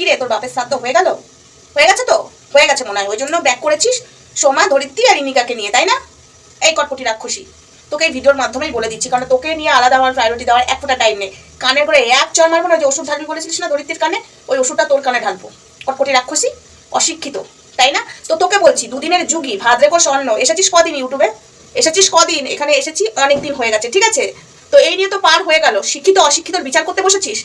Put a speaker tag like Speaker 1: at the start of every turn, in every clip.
Speaker 1: কি রে, তোর বাপের শ্রাদ্ধ হয়ে গেল? হয়ে গেছে তো? হয়ে গেছে মনে হয়, ওই জন্য ব্যাক করেছিস? সোমা, ধরিত্রী আর ইনিকাকে নিয়ে, তাই না? এই কটকটি রাক্ষসী, তোকে এই ভিডিওর মাধ্যমেই বলে দিচ্ছি, কারণ তোকে নিয়ে আলাদা আমার প্রায়োরিটি দেওয়ার এক ফোঁটা টাইম নেই। কানে করে এক চর মারবো না যে ওষুধ ঢালবি বলেছিলিস না ধরিত্রীর কানে? ওই ওষুধটা তোর কানে ঢালবো। কটকটি রাক্ষসী, অশিক্ষিত, তাই না? তো তোকে বলছি, দুদিনের যুগই ভাদ্রেকো স্বর্ণ, এসেছিস কদিন ইউটিউবে? এসেছিস কদিন? এখানে এসেছি অনেক দিন হয়ে গেছে, ঠিক আছে? তো এই নিয়ে তো পার হয়ে গেল। শিক্ষিত অশিক্ষিত বিচার করতে বসেছিস?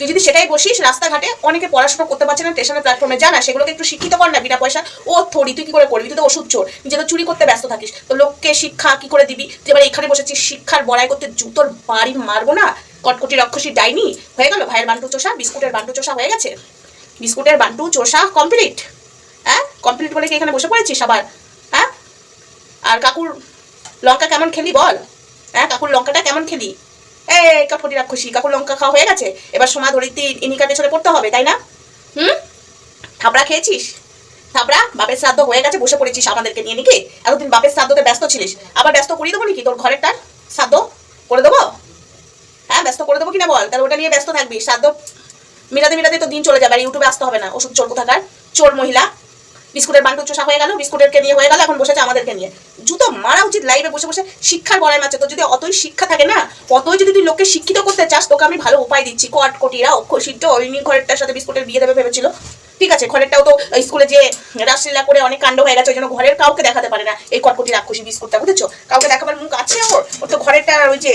Speaker 1: তুই যদি সেটাই বসিস রাস্তাঘাটে, অনেকে পড়াশোনা করতে পারছে না স্টেশনের প্ল্যাটফর্মে জানা সেগুলোকে একটু শিক্ষিত কর না, বিনা পয়সা। ও থরি তুই কি করে করবি? তুই তো ওষুধ চোর। নিজে তো চুরি করতে ব্যস্ত থাকিস। তো লোককে শিক্ষা কি করে দিবি? তুই এবার এখানে বসেছিস, শিক্ষার বড়াই করতে জুতোর বাড়ি মারবো না? কটকটি রক্ষসী ডাইনি? হয়ে গেল? ভাইয়ের বান্টু চোষা, বিস্কুটের বান্টু চোষা হয়ে গেছে? বিস্কুটের বান্টু চোষা কমপ্লিট হ্যাঁ? কমপ্লিট বলে কি এখানে বসে পড়েছিস আবার? হ্যাঁ? আর কাকুর লঙ্কা কেমন খেলি বল? হ্যাঁ কাকুর লঙ্কাটা কেমন খেলি? এই কাকুরি রাক্ষসী কাকুর লঙ্কা খাওয়া হয়ে গেছে? এবার সোমা ধরিত্রী ইনিকা পেছনে পড়তে হবে, তাই না? হুম? থাবড়া খেয়েছিস? থাবড়া বাপের শ্রাদ্ধ হয়ে গেছে, বসে পড়েছিস আমাদেরকে নিয়ে নাকি? এতদিন বাপের শ্রাদ্ধতে ব্যস্ত ছিলিস। আবার ব্যস্ত করিয়ে দেবো নাকি তোর ঘরেরটা? শ্রাদ্ধ করে দেবো? হ্যাঁ ব্যস্ত করে দেবো কিনা বল? তাহলে ওটা নিয়ে ব্যস্ত থাকবি। শ্রাদ্ধ মিলাতে মিলাতে তো দিন চলে যাবে, আর ইউটিউবে আসতে হবে না। ওষুধ চোর কোথাকার? চোর মহিলা। বিস্কুটের বান্টু চোষা হয়ে গেল, বিস্কুটেরকে নিয়ে হয়ে গেল, এখন বসেছে আমাদেরকে নিয়ে। জুতো মারা উচিত লাইভে বসে বসে শিক্ষার বড়াই মারছে। তো যদি অতই শিক্ষা থাকে না, অতই যদি তুই লোককে শিক্ষিত করতে চাস, তোকে আমি ভালো উপায় দিচ্ছি। কট, কটিরা অক্ষসিদ্ধ অলিনী ঘরেরটার সাথে বিস্কুটের বিয়ে দেবে ভেবেছিল। ঠিক আছে, ঘরেরটাও তো স্কুলে যে রাসলীলা করে অনেক কাণ্ড হয়ে গেছে, ওই জন্য ঘরের কাউকে দেখাতে পারে না। এই কটকটি রাক্ষসী বিস্কুটটা, বুঝেছ? কাউকে দেখাবার মুখ আছে ওর? ওর তো ঘরেরটা ওই যে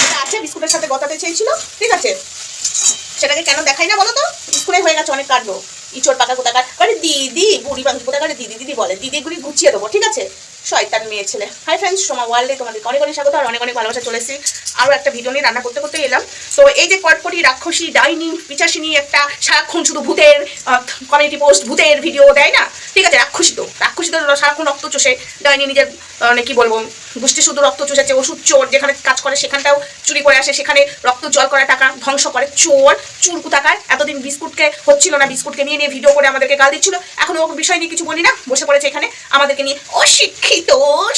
Speaker 1: সেটা আছে, বিস্কুটের সাথে গতাতে চেয়েছিল। ঠিক আছে? সেটাকে কেন দেখাই না বলো তো? স্কুলে হয়ে গেছে অনেক কাণ্ড। ইচোর পাকা কোথাকার আরে দিদি, বুড়ি পাখি কোথাকার দিদি দিদি বলে। দিদিগুলি গুছিয়ে দেবো, ঠিক আছে? শয়তান মেয়ে ছেলে। হাই ফ্রেন্ডস সোমা ওয়ার্ল্ডে তোমাদের অনেক অনেক স্বাগত আর অনেক অনেক ভালোবাসা চলে এসেছি। আরও একটা ভিডিও নিয়ে রান্না করতে করতে এলাম। তো এই যে কটকটি রাক্ষসী ডাইনি, পিচাসিনী একটা সারাক্ষণ শুধু ভূতের কমিউনিটি পোস্ট ভূতের ভিডিও দেয় না? ঠিক আছে, রাক্ষসী তো। রাক্ষসী তো সারাক্ষণ রক্ত চষে, ডাইনি নিজের মানে কি বলব, গোষ্ঠী শুধু রক্ত চষেছে ওষুধ চোর যেখানে কাজ করে সেখানটাও চুরি করে আসে, সেখানে রক্ত জল করা টাকা ধ্বংস করে। চোর, চুর কুতাকার এতদিন বিস্কুটকে হচ্ছিল না, বিস্কুটকে নিয়ে নিয়ে ভিডিও করে আমাদেরকে গাল দিচ্ছিল। এখন ও বিষয় নিয়ে কিছু বলি না, বসে পড়েছে এখানে। আমাদেরকে নিয়ে অশিক্ষিত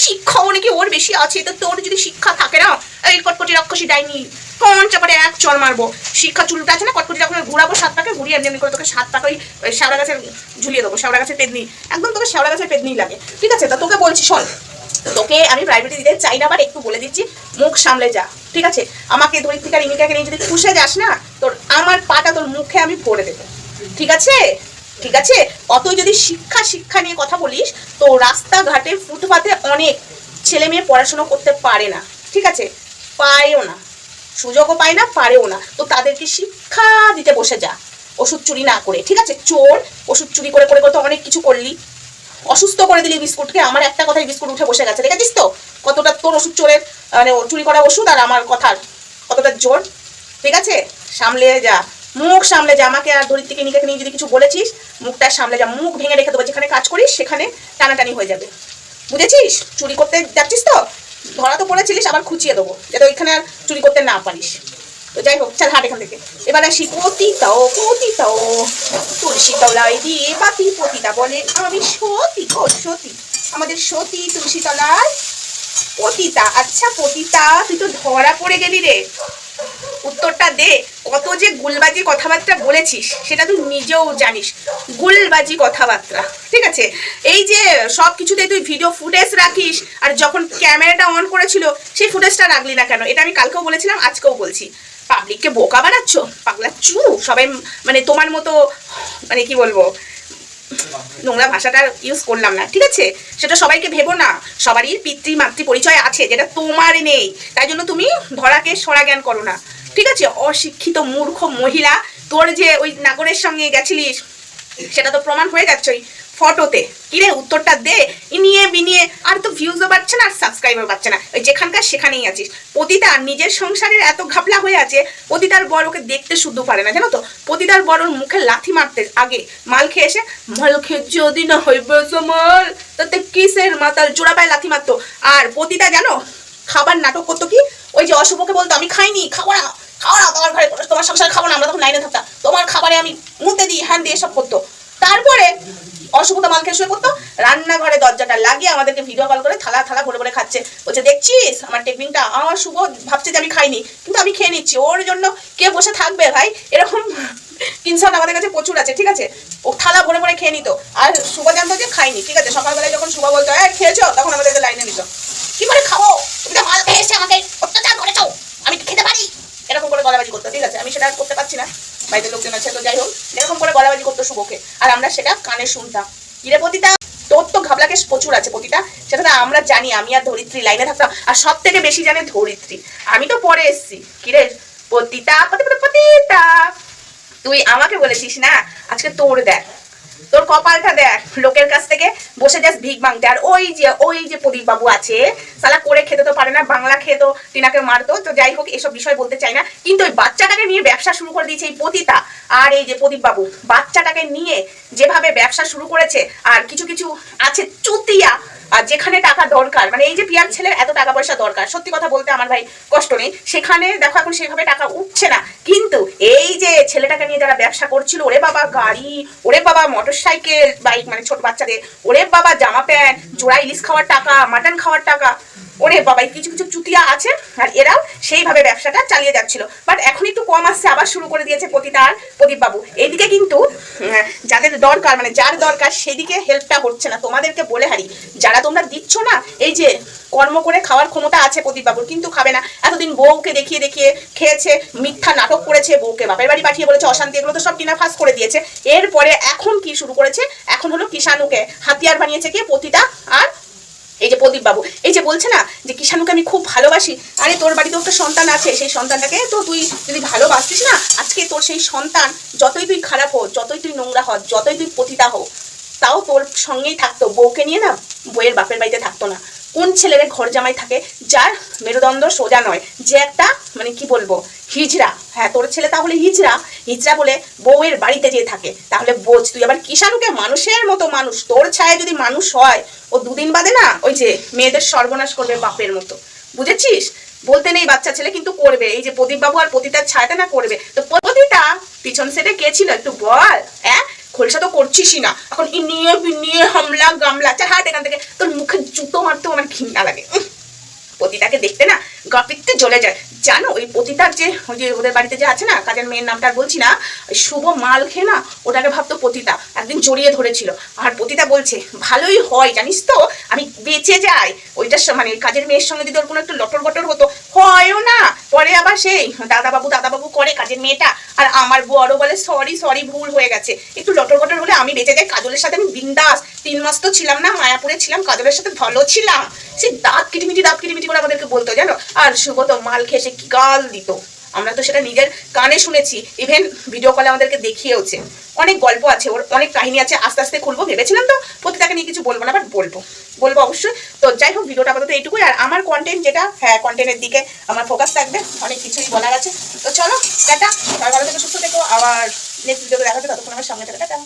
Speaker 1: শিক্ষাও অনেকে ওর বেশি আছে, তো তোর যদি শিক্ষা থাকে না, এই কটকটি রাক্ষসী ডাইনি, কোন চাপারে এক চল মারবো? শিক্ষা চুলটা আছে না, কটকটি যখন ঘুরাবো সাত পাকে, ঘুরিয়ে এমনি এমনি করে তোকে সাত পাকে ওই শ্যাওড়া গাছের ঝুলিয়ে দেবো শ্যাওড়া গাছের পেদনি একদম তোকে শ্যাওড়া গাছের পেদনি লাগে। ঠিক আছে, তা তোকে বলছি, শোন, তোকে আমি প্রাইভেটে দিতে চাই না বাট একটু বলে দিচ্ছি, মুখ সামলে যা, ঠিক আছে? আমাকে ধরিত্রিকার ইমিকাকে নিয়ে যদি পুষে যাস না, তোর আমার পাটা তোর মুখে আমি ভরে দেবো। ঠিক আছে? ঠিক আছে? অতই যদি শিক্ষা শিক্ষা নিয়ে কথা বলিস, তো রাস্তাঘাটে ফুটপাতে অনেক ছেলে মেয়ে পড়াশুনো করতে পারে না। ঠিক আছে? পায়ও না। সুযোগও পায় না, পারেও না। তো তাদেরকে শিক্ষা দিতে বসে যা, ওষুধ চুরি না করে। ঠিক আছে? চোর, ওষুধ চুরি করে করে করে তো অনেক কিছু করলি। অসুস্থ করে দিলি বিস্কুটকে। আমার একটা কথাই বিস্কুট উঠে বসে গেছে। দেখেছিস তো? কতটা তোর ওষুধ চোরের মানে চুরি করা ওষুধ আর আমার কথার কতটা জোর? ঠিক আছে? সামলে যা। মুখ সামলে যা, আমাকে আর থেকে নিকে নিয়ে যদি কিছু বলেছিস, মুখটা সামলে যা, মুখ ভেঙে রেখে দেবো, যেখানে কাজ করিস, সেখানে টানাটানি হয়ে যাবে। বুঝেছিস? চুরি করতে যাচ্ছিস তো? ধরা তো পড়েছিলিস, আবার খুঁচিয়ে দেবো, যাতে ওইখানে আর চুরি করতে না পারিস। তো যাই হোক, চাল হাট এখান থেকে। এবার আসি পতিতাও পতিতাও তুলসী তলায় দিয়ে পাতি পতিতা বলে, আমি সতী গো, সতী। আমাদের সতী তুলসী তলায়। পতিতা আচ্ছা পতিতা, তুই তো ধরা পড়ে গেলি রে। উত্তরটা দে। কত যে গুলবাজি কথাবার্তা বলেছিস, সেটা তুই নিজেও জানিস। গুলবাজি কথাবার্তা, ঠিক আছে? এই যে সব কিছুতে তুই ভিডিও ফুটেজ রাখিস, আর যখন ক্যামেরাটা অন করেছিল, সেই ফুটেজটা রাখলি না কেন? এটা আমি কালকেও বলেছিলাম, আজকেও বলছি। পাবলিককে বোকা বানাচ্ছ? পাগলা চু, সবাই মানে তোমার মতো মানে কি বলব? নোংরা ভাষাটা ইউজ করলাম না, ঠিক আছে? সেটা সবাইকে ভেবো না। সবারই পিতৃ মাতৃ পরিচয় আছে, যেটা তোমার নেই। তাই জন্য তুমি ধরাকে সরা জ্ঞান করো না। ঠিক আছে? অশিক্ষিত মূর্খ মহিলা, তোর যে ওই নাগরের সঙ্গে গেছিলিস, সেটা তো প্রমাণ হয়ে যাচ্ছে ওই ফটোতে। কিরে উত্তরটা দে। নিয়ে বিনিয়ে আর তো ভিউজও পাচ্ছে না, আর সাবস্ক্রাইবার পাচ্ছে না। ওই যেখানকার সেখানেই আছিস। পতিতা নিজের সংসারের এত ঘাপলা হয়ে আছে, পতিতার বর ওকে দেখতে শুদ্ধ পারে না, জানো তো? পতিতার বর ওর মুখে লাথি মারতে আগে মাল খেয়ে এসে, মাল খেয়ে যদি না হইবে মাল। তাতে কিসের মাতাল? জোড়া পায়ে লাথি মারতো। আর পতিতা জানো, খাবার নাটক করতো কি? ওই যে অশুভকে বলতো, আমি খাইনি না খাও না তোমার ঘরে, তোমার সংসার খাব না, আমরা তখন লাইনে থাকতাম। তোমার খাবারে আমি মুতে দিই, হ্যান দিয়ে সব করতো। তারপরে অশুভতা মাল খেয়ে শুয়ে পড়তো, রান্নাঘরে দরজাটা লাগিয়ে আমাদেরকে ভিডিও কল করে থালা থালা ভরে ভরে খাচ্ছে। বলছে, দেখছিস? আমার টেকনিকটা আমার শুভ, ভাবছে যে আমি খাইনি, কিন্তু আমি খেয়ে নিচ্ছি। ওর জন্য কে বসে থাকবে ভাই? এরকম কিনসান আমাদের কাছে প্রচুর আছে, ঠিক আছে? ও থালা ভরে ভরে খেয়ে নিত। আর শুভ জানতো যে খাইনি, ঠিক আছে? সকালবেলায় যখন শুভ বলতো হ্যাঁ খেয়েছো? তখন আমাদেরকে লাইনে নিত। কি করে খাব? তুমি তো মাল খেয়ে এসে আমাকে অত্যাচার করেছ আমি কি খেতে পারি এরকম করে গলাবাজি করতো ঠিক আছে, আমি সেটা করতে পারছি না। বাড়িতে লোকজন আছে, তো যাই হোক, এরকম করে গলাবাজি করতো শুভকে। আর আমরা সেটা কানে শুনতাম। কিরে পতিতা, তোর তো ঘাবলাকে প্রচুর আছে পতিতা। সেটা আমরা জানি, আমি আর ধরিত্রী লাইনে থাকতাম। আর সব থেকে বেশি জানে ধরিত্রী। আমি তো পরে এসছি। কিরে পতিতা পতিতা। তুই আমাকে বলেছিস না? আজকে তোর দেখ। তোর কপালটা দেখ, লোকের কাছ থেকে বসে যাস ভিক মাংতে আর ওই যে ওই যে প্রদীপ বাবু আছে সালা করে খেতে তো পারে না, বাংলা খেয়ে তো টিনাকে মারতো। তো যাই হোক, এসব বিষয় বলতে চাই না। কিন্তু ওই বাচ্চাটাকে নিয়ে ব্যবসা শুরু করে দিয়েছে এই পতিতা আর এই যে প্রদীপ বাবু বাচ্চাটাকে নিয়ে যেভাবে ব্যবসা শুরু করেছে, আর কিছু কিছু আছে চুতিয়া, আর যেখানে টাকা দরকার মানে এই যে পিয়ার ছেলের এত টাকা পয়সা দরকার, সত্যি কথা বলতে আমার ভাই কষ্ট নেই। সেখানে দেখো এখন সেভাবে টাকা উঠছে না। ছেলেটাকে নিয়ে যারা ব্যবসা করছিল, ওরে বাবা গাড়ি, ওরে বাবা মোটর সাইকেল বাইক মানে ছোট বাচ্চাদের, ওরে বাবা জামা প্যান্ট, জোড়া ইলিশ খাওয়ার টাকা মাটন খাওয়ার টাকা। ওরে বাবা, এই কিছু কিছু চুতিয়া আছে আর এরাও সেইভাবে ব্যবসাটা চালিয়ে যাচ্ছিল। বাট এখন একটু কম আসছে, আবার শুরু করে দিয়েছে প্রতিটার প্রদীপ বাবু। এইদিকে কিন্তু যাদের দরকার মানে যার দরকার সেদিকে হেল্পটা হচ্ছে না। তোমাদেরকে বলে হারি, যারা তোমরা দিচ্ছ না, এই যে কর্ম করে খাওয়ার ক্ষমতা আছে প্রদীপ বাবুর, কিন্তু খাবে না। এতদিন বউকে দেখিয়ে দেখিয়ে খেয়েছে, মিথ্যা নাটক করেছে, বউকে বাপের বাড়ি পাঠিয়ে বলেছে, অশান্তি, এগুলো তো সব টিনা ফাঁস করে দিয়েছে। এরপরে এখন কি শুরু করেছে? এখন হলো কিষাণুকে হাতিয়ার বানিয়েছে কি? পতিতা আর এই যে প্রদীপ বাবু, এই যে বলছে না যে কিষানুকে আমি খুব ভালোবাসি, আরে তোর বাড়িতে একটা সন্তান আছে, সেই সন্তানটাকে তো তুই যদি ভালোবাসিস না, আজকে তোর সেই সন্তান যতই তুই খারাপ হো যতই তুই নোংরা হ যতই তুই পতিতা হোক, তাও তোর সঙ্গেই থাকতো, বউকে নিয়ে না বইয়ের বাপের বাড়িতে থাকতো না। কোন ছেলের ঘর জামাই থাকে? যার মেরুদণ্ড সোজা নয়। যে একটা মানে কি বলব, হিজড়া। হ্যাঁ তোর ছেলে তাহলে হিজড়া। হিজড়া বলে বউয়ের বাড়িতে যেয়ে থাকে। তাহলে বোঝ, তুই আবার কিষাণুকে মানুষের মতো মানুষ। তোর ছায় যদি মানুষ হয়, ও দুদিন বাদে না ওই যে মেয়েদের সর্বনাশ করবে বাপের মতো। বুঝেছিস? বলতে নেই বাচ্চা ছেলে, কিন্তু করবে। এই যে প্রদীপ বাবু আর পতিতার ছায়াটা না করবে। তো পতিতা পিছন সেটে কে ছিল একটু বল হ্যাঁ খোলসা তো করছিসই না। এখন ই নিয়ে নিয়ে হামলা, গামলা চা হাট এখান থেকে। তোর মুখে জুতো মারতেও আমার ঘৃণা লাগে। পতিতাকে দেখতে না গা পিত্তে জ্বলে যায়। জানো, ওই পতিতার যে, ওই যে ওদের বাড়িতে যে আছে না, কাজের মেয়ের নামটা আর বলছি না, ওই শুভ মাল খেয়ে না, ওটাকে ভাবতো পতিতা। একদিন জড়িয়ে ধরেছিল। আর পতিতা বলছে, ভালোই হয়, জানিস তো, আমি বেঁচে যাই। ওইটার মানে কাজের মেয়ের সঙ্গে যদি ওর কোনো একটু লটর বটর হতো, হয়ও না। পরে আবার সেই। দাদাবাবু দাদাবাবু করে কাজের মেয়েটা। আর আমার বড় বলে সরি সরি ভুল হয়ে গেছে। একটু লটর বটর হলে আমি বেঁচে যাই। কাজলের সাথে আমি বিন্দাস। তিন মাস তো ছিলাম না, মায়াপুরে ছিলাম, কাজলের সাথে ভালো ছিলাম। সে দাঁত কিটিমিটি দাঁত কিটিমিটি করে আমাদেরকে বলতো, জানো? আর শুভ তো মাল খেয়ে সে গাল দিত। আমরা তো সেটা নিজের কানে শুনেছি। ইভেন ভিডিও কলে আমাদেরকে দেখিয়েওছে। অনেক গল্প আছে, ওর অনেক কাহিনী আছে। আস্তে আস্তে খুলবো, ভেবেছিলাম তো প্রতিটাকে নিয়ে কিছু বলব না বাট বলব। বলব অবশ্যই। তো যাই হোক, ভিডিওটা আপাতত এইটুকুই। আর আমার কন্টেন্ট যেটা হ্যাঁ কন্টেন্টের দিকে আমার ফোকাস থাকবে। অনেক কিছুই বলার আছে। তো চলো, টাটা। ভালো থেকে, সুস্থ থেকো। আবার নেক্সট ভিডিওতে দেখা হচ্ছে। ততক্ষণ আমার সঙ্গে থাকে। টাটা।